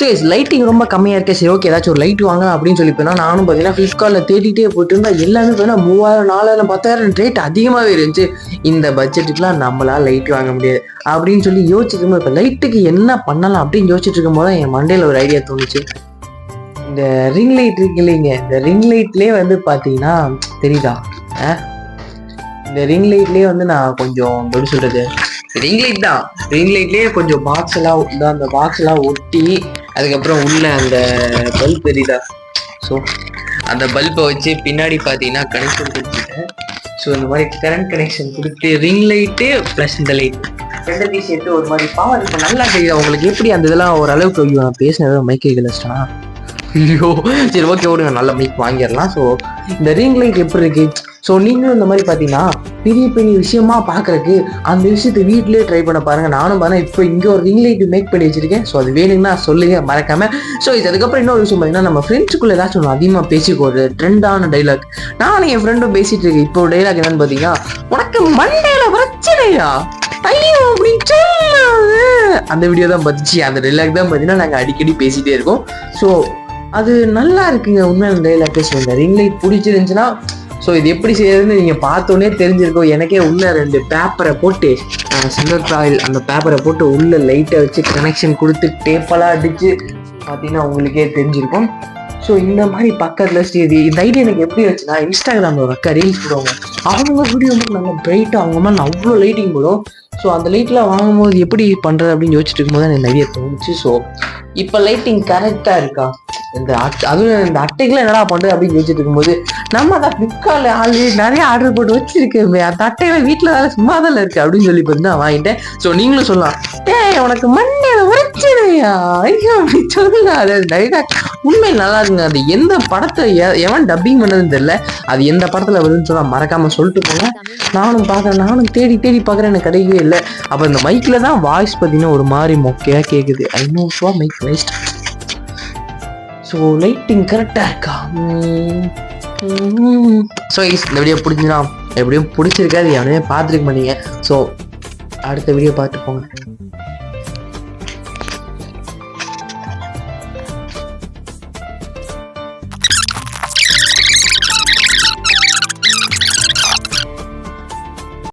சரி லைட்டிங் ரொம்ப கம்மியாக இருக்கே. சரி ஓகே ஏதாச்சும் ஒரு லைட் வாங்கலாம் அப்படின்னு சொல்லி போனால் நானும் பார்த்தீங்கன்னா ஃப்ளிப்கார்ட்டில் தேடிட்டே போயிட்டு இருந்தா எல்லாமே பார்த்தீங்கன்னா மூவாயிரம் நாலாயிரம் பத்தாயிரம் ரேட் அதிகமாகவே இருந்துச்சு. இந்த பட்ஜெட்டுக்குலாம் நம்மளால் லைட் வாங்க முடியாது. அப்படின்னு சொல்லி யோசிச்சுட்டு இப்போ லைட்டுக்கு என்ன பண்ணலாம் அப்படின்னு யோசிச்சுட்டு இருக்கும்போது என் மண்டையில் ஒரு ஐடியா தோணுச்சு. இந்த ரிங் லைட் இருக்கு இல்லைங்க. இந்த ரிங் லைட்லேயே வந்து பார்த்தீங்கன்னா தெரியுதா? ஆ? இந்த ரிங் லைட்லேயே வந்து நான் கொஞ்சம் எப்படி சொல்கிறது ரிங் லைட் தான். ரிங் லைட்லேயே கொஞ்சம் பாக்ஸ் எல்லாம் இந்த அந்த பாக்ஸ் எல்லாம் ஒட்டி அதுக்கப்புறம் உள்ள அந்த பல்ப் தெரியுதா? ஸோ அந்த பல்பை வச்சு பின்னாடி பார்த்தீங்கன்னா கனெக்ஷன் கொடுத்துட்டேன். ஸோ இந்த மாதிரி கரண்ட் கனெக்ஷன் கொடுத்து ரிங் லைட்டு ப்ளஸ் இந்த லைட் ரெண்டுத்தையும் சேர்த்து ஒரு மாதிரி பாவம் இப்போ நல்லா தெரியுது உங்களுக்கு எப்படி அந்த இதெல்லாம் ஓரளவுக்கு ஐயோ நான் பேசினது மைக்கே கிளச்சிட்டா ஐயோ சரி ஓகே ஓடுங்க நல்ல மைக் வாங்கிடலாம். ஸோ இந்த ரிங் லைட் எப்படி இருக்கு? ஸோ நீங்களும் இந்த மாதிரி பார்த்தீங்கன்னா பெரிய பெரிய விஷயமா பார்க்கறக்கு அந்த விஷயத்தை வீட்டிலே ட்ரை பண்ண பாருங்க. நானும் பாருங்கள் இப்போ இங்கே ஒரு ரிங் லைட் மேக் பண்ணி வச்சிருக்கேன். ஸோ அது வேணும்னா சொல்லுங்க மறக்காம. ஸோ இது அதுக்கப்புறம் இன்னொரு விஷயம் பார்த்தீங்கன்னா நம்ம ஃப்ரெண்ட்ஸுக்குள்ள ஏதாச்சும் ஒன்று அதிகமாக பேசிக்கோ ஒரு ட்ரெண்டான டைலாக் நானும் என் ஃப்ரெண்டும் பேசிட்டு இருக்கேன். இப்போ டைலாக் என்னன்னு பார்த்தீங்கன்னா உனக்கு மண்டையில் பிரச்சனையா? ஐயோ அப்படின்னு அந்த வீடியோ தான் பார்த்துச்சு அந்த டைலாக் தான் பார்த்தீங்கன்னா நாங்கள் அடிக்கடி பேசிகிட்டே இருக்கோம். ஸோ அது நல்லா இருக்குங்க. உண்மையான டைலாக் பேசுவாங்க ரிங் லைட் பிடிச்சிருந்துச்சுன்னா ஸோ இது எப்படி செய்யறதுன்னு நீங்கள் பார்த்தோன்னே தெரிஞ்சிருக்கோம். எனக்கே உள்ளே ரெண்டு பேப்பரை போட்டு சில்வர் ட்ராயில் அந்த பேப்பரை போட்டு உள்ளே லைட்டை வச்சு கனெக்ஷன் கொடுத்து டேப்பெல்லாம் அடிச்சு பார்த்தீங்கன்னா உங்களுக்கே தெரிஞ்சிருக்கும். ஸோ இந்த மாதிரி பக்கத்தில் ஸ்ரீதி இந்த ஐடியா எனக்கு எப்படி வச்சுன்னா இன்ஸ்டாகிராமில் ஒரு அக்கா ரீல்ஸ் போடுவாங்க. அவங்க வீடியோ மட்டும் நல்லா பிரைட்டாக அவங்க மாதிரி அவ்வளோ லைட்டிங் போடும். ஸோ அந்த லைட்டெலாம் வாங்கும்போது எப்படி பண்ணுறது அப்படின்னு யோசிச்சுட்டு இருக்கும்போது எனக்கு நிறைய தோணுச்சு. ஸோ இப்போ லைட்டிங் கரெக்டாக இருக்கா? இந்த அதுவும் இந்த அட்டைக்குலாம் என்னடா பண்ணுறது அப்படின்னு யோசிச்சுட்டு இருக்கும்போது நம்ம தான் ஃப்ளிப்கார்ட்ல ஆல்ரெடி நிறைய ஆர்டர் போட்டு வச்சிருக்கேன் அந்த அட்டையில வீட்டில் வேலை சும்மா தான் இருக்கு அப்படின்னு சொல்லி பார்த்தீங்கன்னா வாங்கிட்டேன். ஸோ நீங்களும் சொல்லலாம். ஏய் உனக்கு மண்ணில் பிரச்சனையா ஐயோ அப்படி சொல்லாத டைலாக் உண்மை நல்லா இருக்குங்க. அது எந்த படத்தை எவன் டப்பிங் பண்ணதுன்னு தெரியல. அது எந்த படத்துல வருதுன்னு சொன்னா மறக்காம சொல்லிட்டு போங்க. நானும் பார்க்குறேன் நானும் தேடி தேடி பார்க்குறேன் எனக்கு கிடைக்கவே இல்லை. அப்போ இந்த மைக்கில் தான் வாய்ஸ் பார்த்தீங்கன்னா ஒரு மாதிரி மொக்கையாக கேட்குது ஐநூறுரூவா மைக் வேஸ்ட் ஸோ லைட்டிங் கரெக்டாக இருக்கா? ஸோ இந்த வீடியோ பிடிச்சினா எப்படியும் பிடிச்சிருக்காது எவனையும் பார்த்துருக்க மாட்டீங்க. ஸோ அடுத்த வீடியோ பார்த்து போங்க.